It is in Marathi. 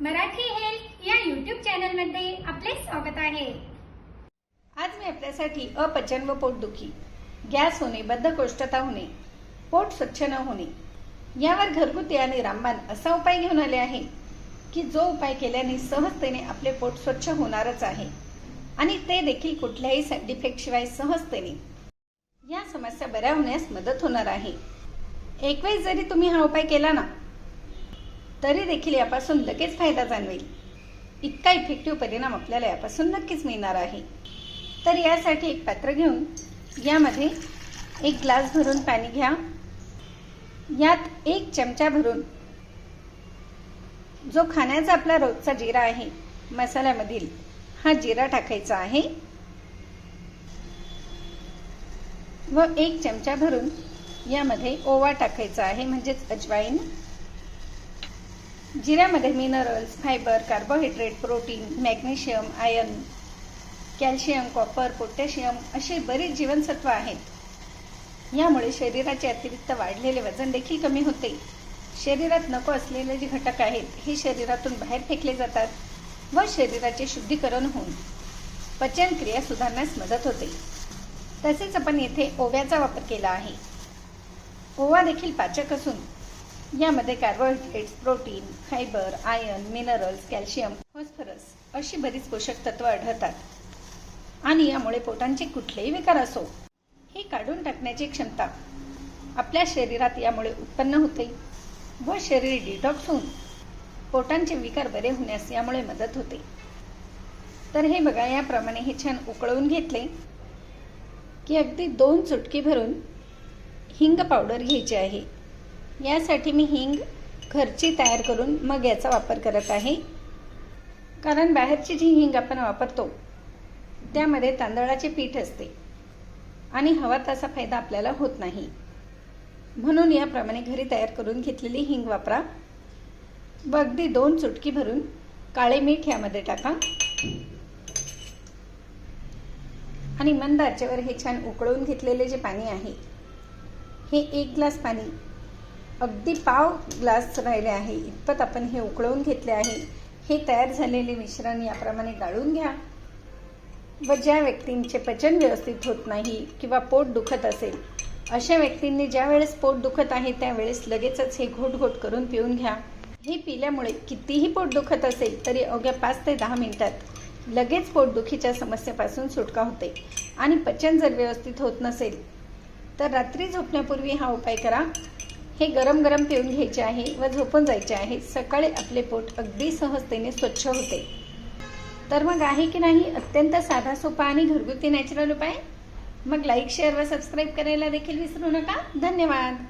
मराठी हेल्थ या यूट्यूब चॅनलमध्ये आपले स्वागत आहे. आज मी आपल्यासाठी अपचन व पोटदुखी गॅस होणे बद्धकोष्ठता होणे पोट स्वच्छ न होणे यावर घरगुती आणि रामबाण असा उपाय घेऊन आले आहे की जो उपाय केल्याने सहजतेने आपले पोट स्वच्छ होणारच आहे आणि ते देखील कुठल्याही डिफेक्टशिवाय शिवाय सहजतेने या समस्या बऱ्या होण्यास मदत होणार आहे. एक वेळेस जरी तुम्ही हा उपाय केला ना तरी देखील यापासून लगेच फायदा जाणवेल. इतका इफेक्टिव्ह परिणाम आपल्याला यापासून नक्कीच मिळणार आहे. तर यासाठी एक पात्र घेऊन यामध्ये एक ग्लास भरून पाणी घ्या. यात एक चमचा भरून जो खाण्याचा आपला रोजचा जिरा आहे मसाल्यामधील हा जिरा टाकायचा आहे. व एक चमचा भरून यामध्ये ओवा टाकायचा आहे म्हणजेच अजवाईन. जिऱ्यामध्ये minerals fibre carbohydrate protein magnesium iron calcium copper potassium अशी बरीच जीवनसत्व आहेत. यामुळे शरीराचे अतिरिक्त वाढलेले वजन देखील कमी होते. शरीरात नको असलेले जे घटक आहेत हे शरीरातून बाहेर फेकले जातात व शरीराचे शुद्धीकरण होऊन पचनक्रिया सुधारण्यास मदत होते. तसेच आपण येथे ओव्याचा वापर केला आहे. ओवा देखील पाचक असून यामध्ये carbohydrates protein fibre iron minerals calcium phosphorus अशी बरीच पोषक तत्व आढळतात. आणि यामुळे पोटांचे कुठलेही विकार असो हे काढून टाकण्याची क्षमता आपल्या शरीरात यामुळे उत्पन्न होते व शरीर डिटॉक्स होऊन पोटांचे विकार बरे होण्यास यामुळे मदत होते. तर हे बघा याप्रमाणे हे छान उकळवून घेतले की अगदी दोन चुटकी भरून हिंग पावडर घ्यायची आहे. यासाठी मी हिंग घरची तयार करून मग याचा वापर करत आहे. कारण बाहेरची जी हिंग आपण वापरतो त्यामध्ये तांदळाचे पीठ असते आणि हवा तसा फायदा आपल्याला होत नाही. म्हणून याप्रमाणे घरी तयार करून घेतलेली हिंग वापरा. व अगदी दोन चुटकी भरून काळे मीठ यामध्ये टाका. आणि मंद आचेवर हे छान उकळून घेतलेले जे पाणी आहे हे एक ग्लास पाणी अगदी पाव ग्लास राहिले आहे. इतपत आपण हे उकळवून घेतले आहे. हे तयार झालेले मिश्रण याप्रमाणे गाळून घ्या. व ज्या व्यक्तींचे पचन व्यवस्थित होत नाही किंवा पोट दुखत असेल अशा व्यक्तींनी ज्या वेळेस पोट दुखत आहे त्यावेळेस लगेचच हे घोट घोट करून पिऊन घ्या. हे पिल्यामुळे कितीही पोट दुखत असेल तरी अवघ्या पाच ते दहा मिनिटात लगेच पोटदुखीच्या समस्येपासून सुटका होते. आणि पचन जर व्यवस्थित होत नसेल तर रात्री झोपण्यापूर्वी हा उपाय करा. हे गरम गरम पिऊन घ्यायचे आहे व झोपून जायचे आहे. सकाळी आपले पोट अगदी सहजतेने स्वच्छ होते. तर मग आहे की नाही? अत्यंत साधा सोपा आणि घरगुती नॅचरल उपाय? मग लाईक शेअर व सबस्क्राईब करायला देखील विसरू नका. धन्यवाद.